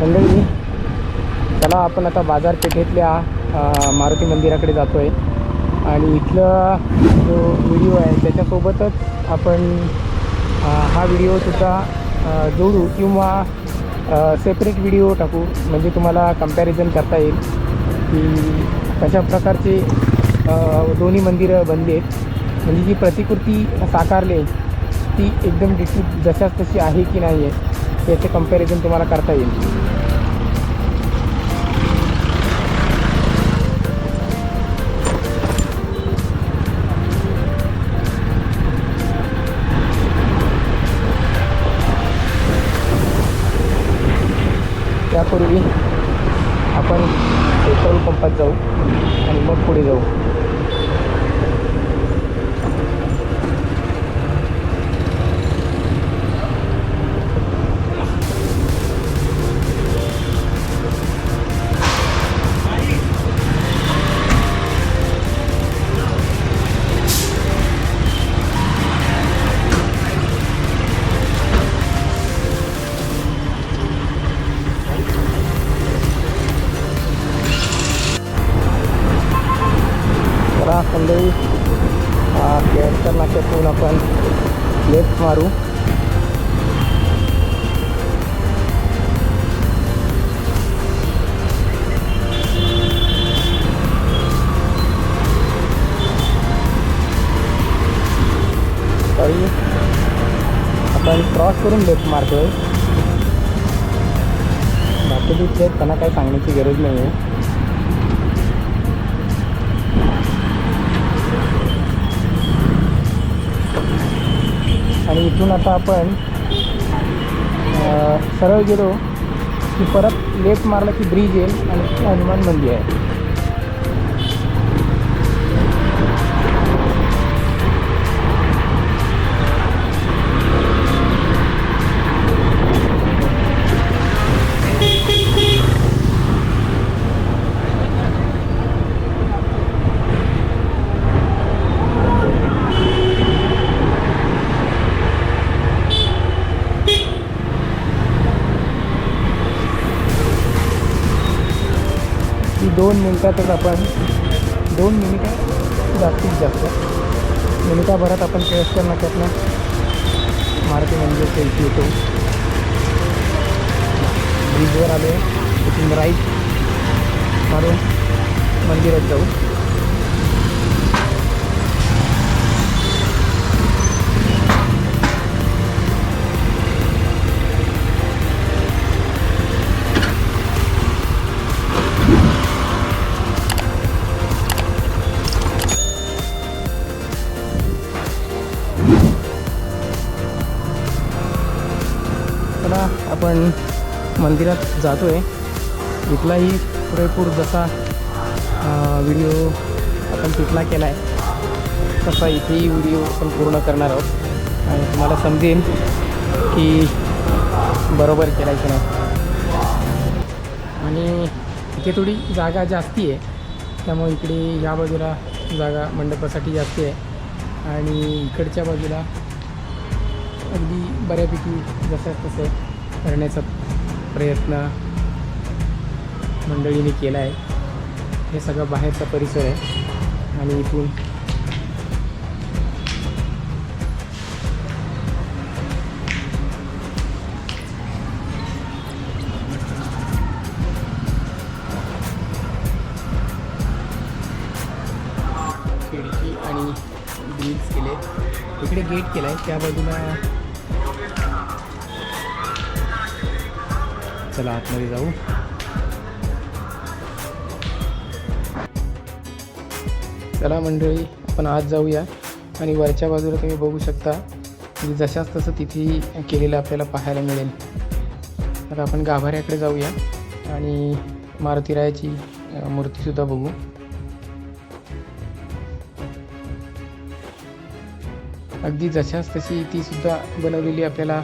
मंडळी चला आपण आता बाजारपेठेतल्या मारुती मंदिराकडे जातो आहे आणि इथलं जो व्हिडिओ आहे त्याच्यासोबतच आपण हा व्हिडिओसुद्धा जोडू किंवा सेपरेट व्हिडिओ टाकू. म्हणजे तुम्हाला कंपॅरिझन करता येईल की कशा प्रकारचे दोन्ही मंदिरं बनली आहेत. म्हणजे जी प्रतिकृती साकारली आहे ती एकदम डिटी जशाच तशी आहे की नाही आहे याचे कंपॅरिझन तुम्हाला करता येईल. त्यापूर्वी आपण पेट्रोल पंपात जाऊ आणि मग पुढे जाऊ. जरा मंडळी केळकर नाक्यातून आपण लेफ्ट मारू. सॉरी आपण क्रॉस करून लेफ्ट मारतोय. बाकी तिथे त्यांना काही सांगण्याची गरज नाही आहे इथून आता आपण सरळ गेलो की परत लेफ्ट मारलं की ब्रिज येईल आणि हनुमान मंदिर आहे. दोन मिनिटातच आपण दोन मिनिटं जास्तीत जास्त. मिनिटाभरात आपण केळकर नाक्यातनं मारुती मंदिर सेल्फी येतो. ब्रिजवर आलो तिथून राईट मारून मंदिरात जाऊ. चला आपण मंदिरात जातो आहे इथलाही पुरेपूर जसा व्हिडिओ आपण तिथला केला आहे तसा इथेही व्हिडिओ आपण पूर्ण करणार आहोत. आणि तुम्हाला समजेल की बरोबर केला की नाही. आणि इथे थोडी जागा जास्ती आहे. त्यामुळे इकडे ह्या बाजूला जागा मंडपासाठी जास्ती आहे. आणि इकडच्या बाजूला अगदी बऱ्यापैकी जसं तसं करण्याचा प्रयत्न मंडळीने केला आहे. हे सगळं बाहेरचा परिसर आहे. आणि इथून खिडकी आणि ग्रील्स केले. इकडे गेट केला आहे त्या बाजूला चला आतमध्ये जाऊ. चला मंडळी आपण आज जाऊया. आणि वरच्या बाजूला तुम्ही बघू शकता म्हणजे की जशाच तसं तिथे केलेलं आपल्याला पाहायला मिळेल. तर आपण गाभाऱ्याकडे जाऊया आणि मारुतीरायाची मूर्तीसुद्धा बघू. अगदी जशाच तशी ती सुद्धा बनवलेली आपल्याला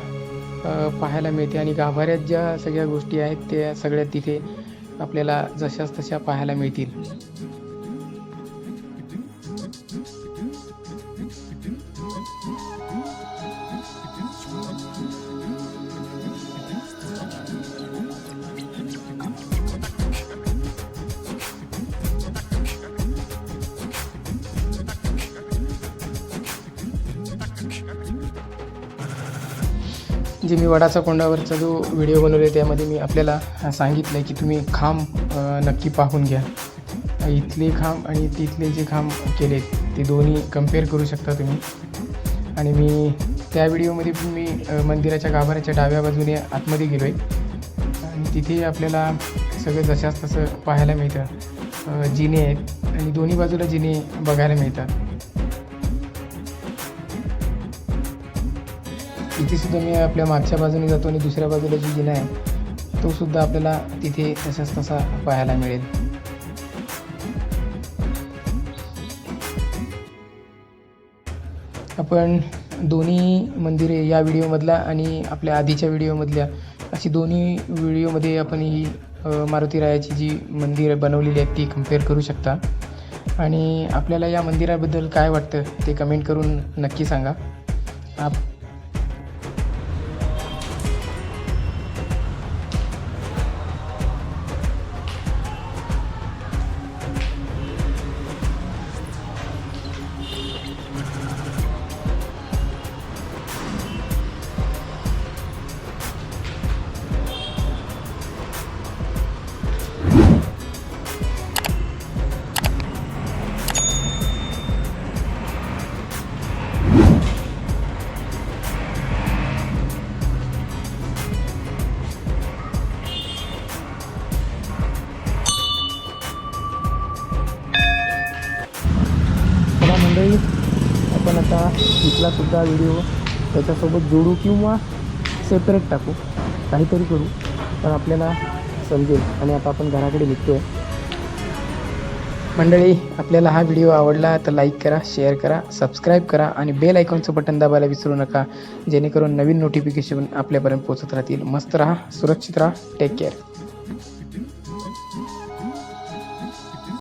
पाहायला मिळते. आणि गाभाऱ्यात ज्या सगळ्या गोष्टी आहेत त्या सगळ्या तिथे आपल्याला जशाच तशा पाहायला मिळतील. जे मी वडाचा कोंडावरचा जो व्हिडिओ बनवले त्यामध्ये मी आपल्याला सांगितलं आहे की तुम्ही खांब नक्की पाहून घ्या. इथले खांब आणि तिथले जे खांब केले ते दोन्ही कंपेअर करू शकता तुम्ही. आणि मी त्या व्हिडिओमध्ये पण मी मंदिराच्या गाभाऱ्याच्या डाव्या बाजूने आतमध्ये गेलो आहे आणि तिथे आपल्याला सगळं जशाच तसं पाहायला मिळतं. जिने आहेत आणि दोन्ही बाजूला जिने बघायला मिळतात. तिथेसुद्धा सुद्धा मी आपल्या मागच्या बाजूने जातो आणि दुसऱ्या बाजूला जी जिना आहे तो सुद्धा आपल्याला तिथे तसाच तसा पाहायला मिळेल. आपण दोन्ही मंदिरे या व्हिडिओमधला आणि आपल्या आधीच्या व्हिडिओमधल्या अशी दोन्ही व्हिडिओमध्ये आपण ही मारुतीरायाची मारुती रायाची जी मंदिरं बनवलेली आहेत ती कंपेअर करू शकता. आणि आपल्याला या मंदिराबद्दल काय वाटतं ते कमेंट करून नक्की सांगा. आप मंडळी आपण आता इथला सुद्धा व्हिडिओ त्याच्यासोबत जोडू किंवा सेपरेट टाकू. काहीतरी करू पण आपल्याला समजेल आणि आता आपण घराकडे निघतोय. मंडळी आपल्याला हा व्हिडिओ आवडला तर लाईक करा शेअर करा सबस्क्राईब करा आणि बेल आयकॉनचं बटन दाबायला विसरू नका जेणेकरून नवीन नोटिफिकेशन आपल्यापर्यंत पोहोचत राहतील. मस्त राहा सुरक्षित राहा टेक केअर